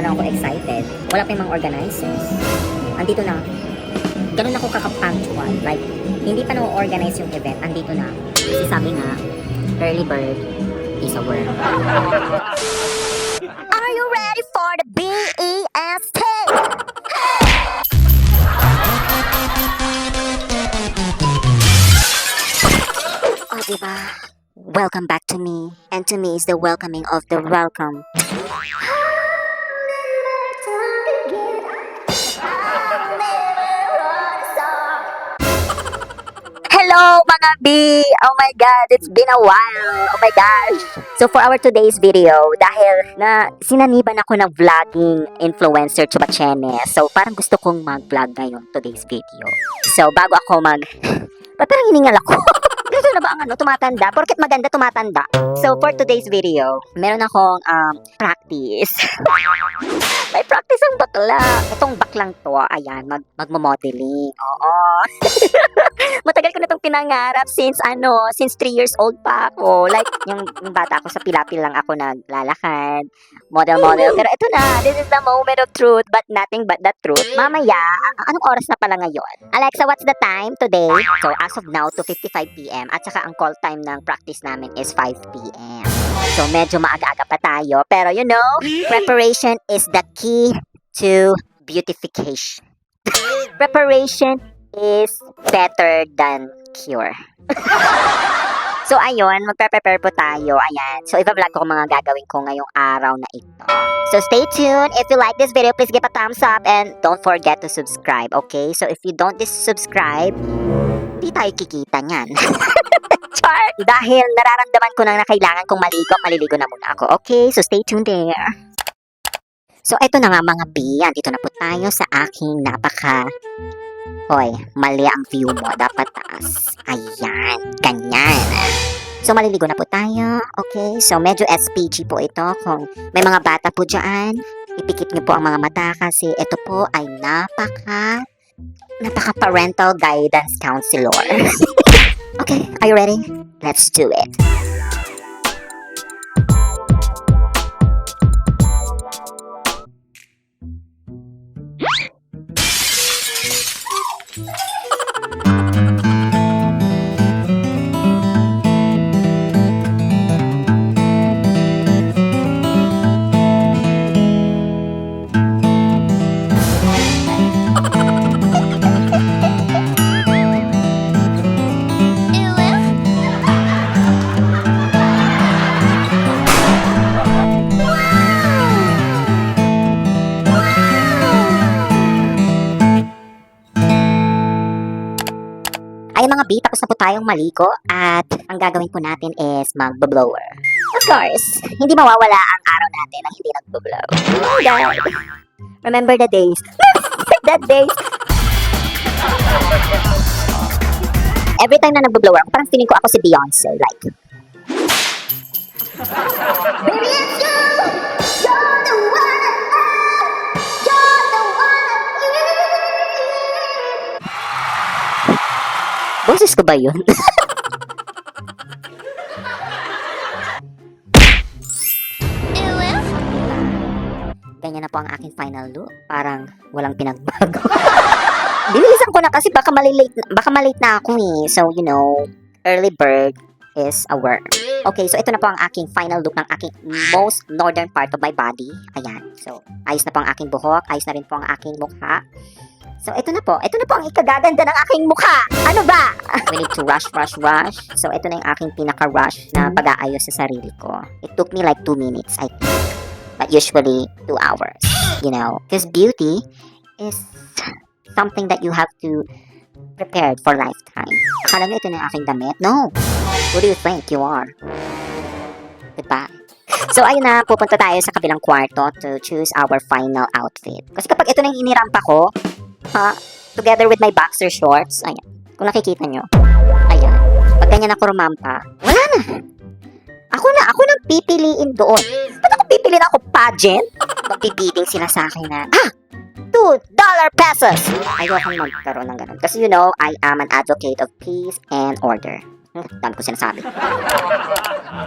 naman ako excited. Wala pa yung mga organizers. Andito na. Ganun ako kakapunctual. Like, hindi pa na-organize yung event, andito na. Kasi sabi nga, early bird is a worm. Are you ready for the B-E-S-T? Oh, diba? Welcome back to me. And to me is the welcoming of the welcome. Hello mga B! Oh my God, it's been a while! Oh my gosh! So for our today's video, dahil na sinaniban ako ng vlogging influencer Chubachene, so parang gusto kong mag-vlog ngayon today's video. So bago ako mag... Ba't parang hiningal ako? Gusto na ba ang ano, tumatanda? Porket maganda tumatanda. So for today's video, meron akong um, practice. May practice ang bakla. Itong baklang to, ayan, mag magmo-modeling. Oo. Matagal ko na itong pinangarap since ano, since 3 years old pa ako. Like, yung, yung bata ako sa pilapil lang ako naglalakad. Model-model. Pero ito na, this is the moment of truth, but nothing but the truth. Mamaya, anong oras na pala ngayon? Alexa, what's the time today? So, as of now, 2.55 p.m. At saka ang call time ng practice namin is 5 p.m. So, medyo maaga-aga pa tayo. Pero, you know, preparation is the key to beautification. preparation is better than cure. so, ayun, magpe-prepare po tayo. Ayan. So, iba-vlog ko mga gagawin ko ngayong araw na ito. So, stay tuned. If you like this video, please give a thumbs up and don't forget to subscribe, okay? So, if you don't subscribe, di tayo kikita niyan. Char! Dahil nararamdaman ko na na kailangan kong maligo, maliligo na muna ako. Okay? So, stay tuned there. So, eto na nga mga B. Andito na po tayo sa aking napaka... Hoy, mali ang view mo. Dapat taas. Ayan. Ganyan. So, maliligo na po tayo. Okay? So, medyo SPG po ito. Kung may mga bata po dyan, ipikit niyo po ang mga mata kasi ito po ay napaka... Napaka parental guidance counselor. okay, are you ready? Let's do it. B, tapos na po tayong maligo at ang gagawin po natin is mag-blower. Of course, hindi mawawala ang araw natin ang hindi nag-blow. Remember the days. That days. Every time na nag-blower ako, parang feeling ko ako si Beyonce. Like, Baby, Boses ko ba yun? Ganyan na po ang aking final look. Parang walang pinagbago. Binilisan ko na kasi baka malilate, baka malate na ako eh. So, you know, early bird is a worm. Okay, so ito na po ang aking final look ng aking most northern part of my body. Ayan. So, ayos na po ang aking buhok. Ayos na rin po ang aking mukha. So, ito na po. Ito na po ang ikagaganda ng aking mukha. Ano ba? We need to rush, rush, rush. So, ito na yung aking pinaka-rush na pag-aayos sa sarili ko. It took me like two minutes, I think. But usually, two hours. You know? Because beauty is something that you have to prepared for lifetime. Akala mo ito na yung aking damit? No. Who do you think you are? Goodbye. So, ayun na, pupunta tayo sa kabilang kwarto to choose our final outfit. Kasi kapag ito na yung inirampa ko, ha, together with my boxer shorts, ayan, kung nakikita nyo, ayan, pag ganyan ako rumampa, wala na. Ako na, ako nang pipiliin doon. Ba't ako pipiliin ako pageant? Magbibidding sila sa akin na, ah, $2 pesos! Ayokong magkaroon ng ganun. Kasi you know, I am an advocate of peace and order. Dami ko sinasabi.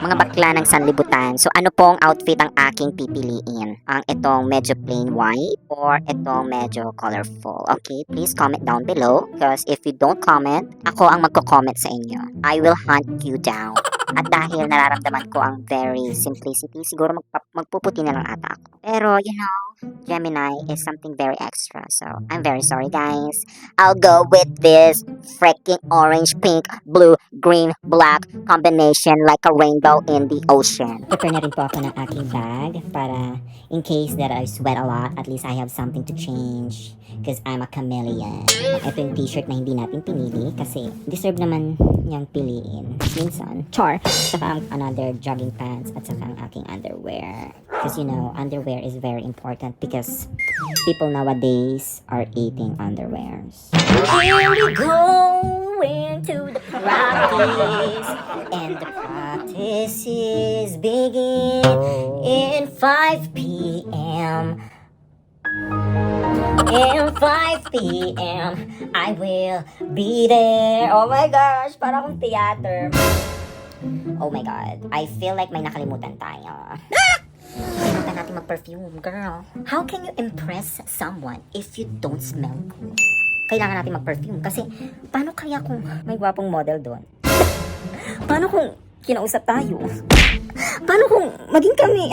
Mga bakla ng sanlibutan. So ano pong outfit ang aking pipiliin? Ang itong medyo plain white or itong medyo colorful? Okay, please comment down below because if you don't comment, ako ang magko-comment sa inyo. I will hunt you down. At dahil nararamdaman ko ang very simplicity, siguro magpuputi na lang ata ako. Pero, you know, Gemini is something very extra. So, I'm very sorry, guys. I'll go with this freaking orange, pink, blue, green, black combination like a rainbow in the ocean. Prepare na rin po ako ng aking bag para in case that I sweat a lot, at least I have something to change because I'm a chameleon. Ito yung t-shirt na hindi natin pinili kasi deserve naman niyang piliin. Minsan, char. Saka ang another jogging pants at saka ang aking underwear. Because you know, underwear is very important because people nowadays are eating underwears. Here we go into the practice and the practice is begin in 5 p.m. In 5 p.m. I will be there. Oh my gosh, parang akong theater. Oh my god, I feel like may nakalimutan tayo. Kalimutan natin mag-perfume, girl. How can you impress someone if you don't smell good? Kailangan natin mag-perfume kasi paano kaya kung may gwapong model doon? paano kung kinausap tayo? Paano kung maging kami?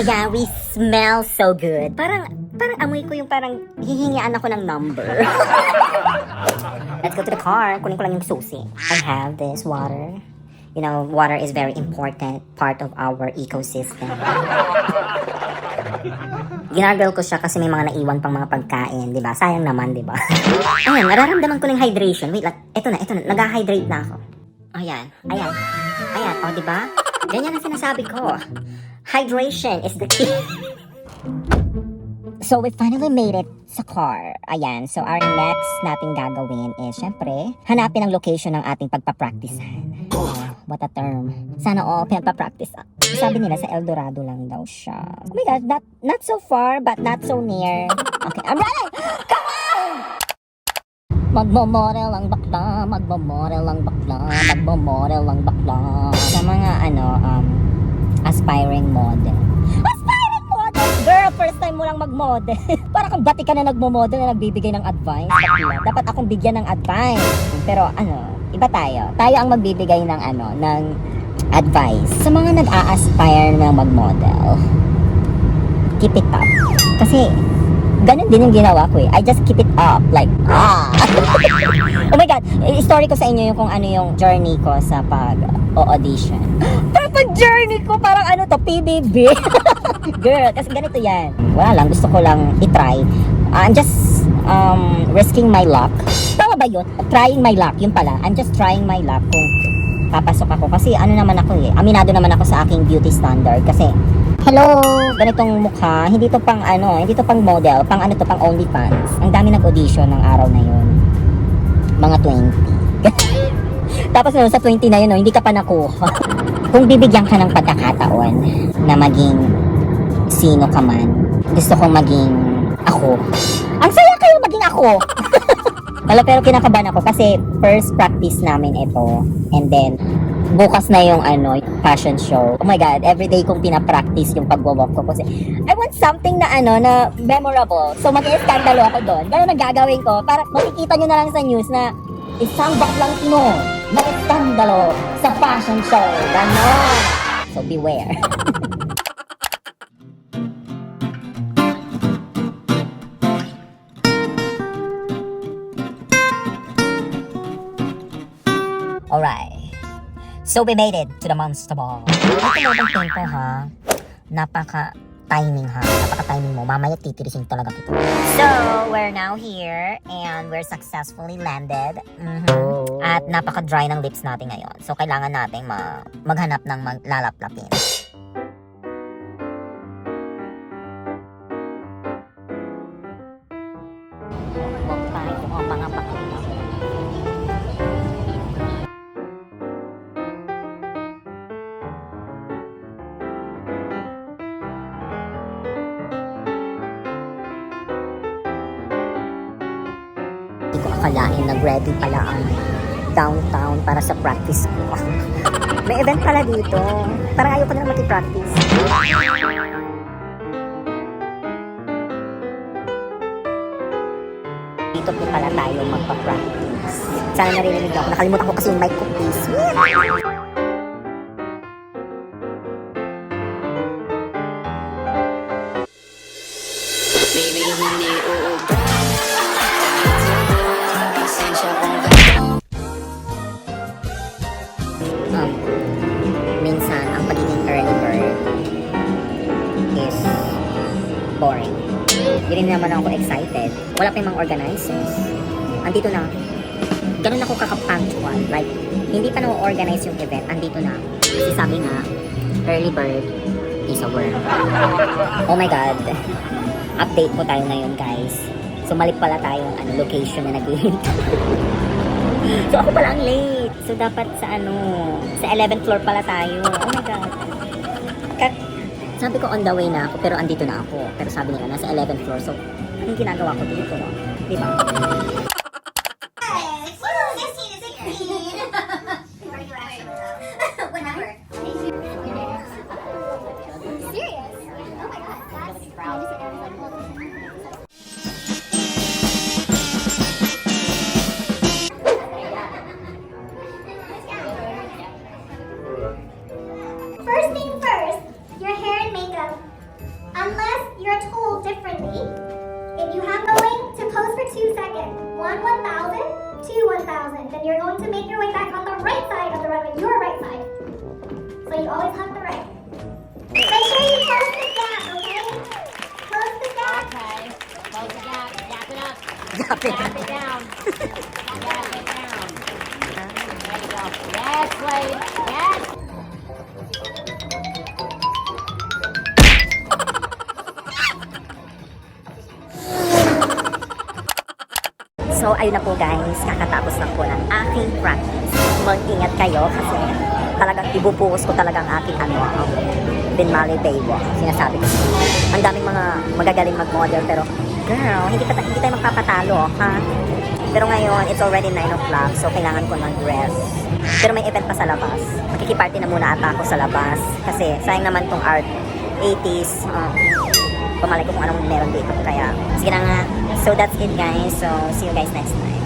Ayan, we smell so good. Parang, parang amoy ko yung parang hihingian ako ng number. Let's go to the car. Kunin ko lang yung susi. I have this water. You know, water is very important part of our ecosystem. Ginagal ko siya kasi may mga naiwan pang mga pagkain, di ba? Sayang naman, di ba? Ayan, nararamdaman ko ng hydration. Wait, lang. eto na, eto na. Nag-hydrate na ako. Ayan, ayan. Ayan, o, di ba? Ganyan ang sinasabi ko. Hydration is the key. So we finally made it sa car. Ayan, so our next nating gagawin is syempre, hanapin ang location ng ating pagpapracticehan. Oh, what a term. Sana all pinagpapractice. Sabi nila sa El Dorado lang daw siya. Oh my God, not, not so far but not so near. Okay, I'm ready! Come on! Magmamodel ang bakla, magmamodel ang bakla, magmamodel ang bakla. Sa mga ano, um, aspiring model. Aspiring model! Girl, first time mo lang mag-model. Para kang bati ka na nagmo-model na nagbibigay ng advice. Dapat akong bigyan ng advice. Pero ano, iba tayo. Tayo ang magbibigay ng ano, ng advice. Sa mga nag-a-aspire na mag-model, keep it up. Kasi, ganun din yung ginawa ko eh. I just keep it up. Like, ah! oh my God! I-story ko sa inyo yung kung ano yung journey ko sa pag-audition. Pag journey ko, parang ano to, PBB. Girl, kasi ganito yan. Wala lang, gusto ko lang itry. I'm just um, risking my luck. Tama ba yun? Trying my luck, yun pala. I'm just trying my luck kung papasok ako. Kasi ano naman ako eh, aminado naman ako sa aking beauty standard. Kasi, hello, ganitong mukha, hindi to pang ano, hindi to pang model, pang ano to, pang OnlyFans. Ang dami nag-audition ng araw na yun. Mga 20. Tapos no, sa 20 na yun, no, hindi ka pa nakuha. Kung bibigyan ka ng pagkakataon na maging sino ka man, gusto kong maging ako. Ako! Wala, pero kinakabahan ako kasi first practice namin ito. And then, bukas na yung ano, fashion show. Oh my God, everyday kong pinapractice yung pagwawalk ko kasi I want something na ano, na memorable. So, mag-iskandalo ako doon. Ganun ang gagawin ko. Para makikita nyo na lang sa news na isang baklang Pinoy nag-iskandalo sa fashion show. Ganon. So, beware. Alright. So we made it to the monster ball. Ito mo bang tempo ha? Napaka timing ha. Napaka timing mo. Mamaya titirisin talaga kita. So, we're now here and we're successfully landed. Mhm. At napaka dry ng lips natin ngayon. So, kailangan nating ma maghanap ng maglalaplapin. Nag-ready pala ang downtown para sa practice ko. May event pala dito. Parang ayaw ko na mag-practice. Dito po pala tayo magpa-practice. Sana naririnig ako. Nakalimutan ko kasi yung mic ko, please. Naman ako excited. Wala pa yung mga organizers. Andito na. Ganun ako kakapunctual. Like, hindi pa na-organize yung event. Andito na. Kasi sabi nga, early bird is a worm. Oh my God. Update po tayo ngayon, guys. So, pala tayong ano, location na naghihintay. So ako pala ang late. So dapat sa ano, sa 11th floor pala tayo. Oh my God. Kat sabi ko on the way na ako, pero andito na ako. Pero sabi nila, nasa 11th floor. So, anong ginagawa ko dito? No? Di two seconds, one 1,000, two 1,000, then you're going to make your way back on the right side of the runway, your right side. So you always have the right. Make sure you close the gap, okay? Close the gap. Okay. Close the gap. Gap it up. Gap it. Gap it down. Gap it down. There you go. Yes, Slade. Yes. So, ayun na po guys. Kakatapos lang po ng aking practice. Mag-ingat kayo kasi talagang ibubuhos ko talagang aking ano, um, Binmali Baywalk. Sinasabi ko. Ang daming mga magagaling mag-model pero girl, hindi, pa, hindi tayo magpapatalo, ha? Pero ngayon, it's already 9 o'clock so kailangan ko ng rest. Pero may event pa sa labas. Makikiparty na muna ata ako sa labas kasi sayang naman tong art 80s. Uh, pamalay ko kung anong meron dito. Kaya, sige na nga. So, that's it guys. So, see you guys next time.